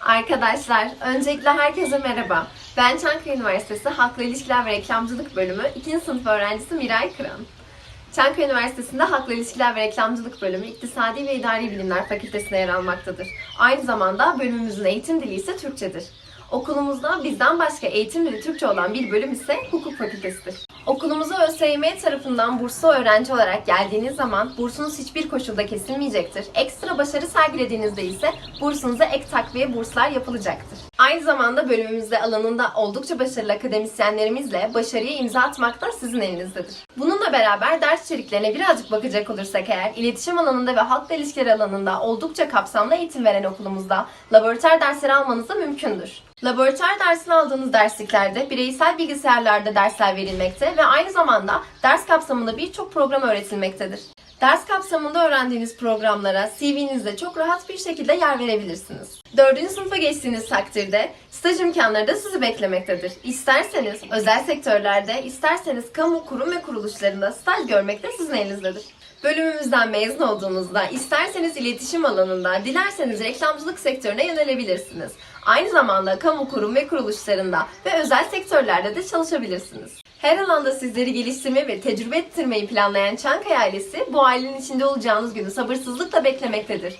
Arkadaşlar, öncelikle herkese merhaba. Ben Çankaya Üniversitesi Halkla İlişkiler ve Reklamcılık Bölümü 2. sınıf öğrencisi Miray Kıran. Çankaya Üniversitesi'nde Halkla İlişkiler ve Reklamcılık Bölümü İktisadi ve İdari Bilimler Fakültesine yer almaktadır. Aynı zamanda bölümümüzün eğitim dili ise Türkçedir. Okulumuzda bizden başka eğitim dili Türkçe olan bir bölüm ise Hukuk Fakültesidir. Okulumuza ÖSYM tarafından burslu öğrenci olarak geldiğiniz zaman bursunuz hiçbir koşulda kesilmeyecektir. Ekstra başarı sergilediğinizde ise bursunuza ek takviye burslar yapılacaktır. Aynı zamanda bölümümüzde alanında oldukça başarılı akademisyenlerimizle başarıya imza atmak da sizin elinizdedir. Bununla beraber ders içeriklerine birazcık bakacak olursak eğer, iletişim alanında ve halkla ilişkiler alanında oldukça kapsamlı eğitim veren okulumuzda laboratuvar dersleri almanız da mümkündür. Laboratuvar dersini aldığınız dersliklerde bireysel bilgisayarlarda dersler verilmekte ve aynı zamanda ders kapsamında birçok program öğretilmektedir. Ders kapsamında öğrendiğiniz programlara CV'nizde çok rahat bir şekilde yer verebilirsiniz. 4. sınıfa geçtiğiniz takdirde staj imkanları da sizi beklemektedir. İsterseniz özel sektörlerde, isterseniz kamu kurum ve kuruluşlarında staj görmek de sizin elinizdedir. Bölümümüzden mezun olduğunuzda isterseniz iletişim alanında, dilerseniz reklamcılık sektörüne yönelebilirsiniz. Aynı zamanda kamu kurum ve kuruluşlarında ve özel sektörlerde de çalışabilirsiniz. Her alanda sizleri geliştirme ve tecrübe ettirmeyi planlayan Çankaya ailesi bu ailenin içinde olacağınız günü sabırsızlıkla beklemektedir.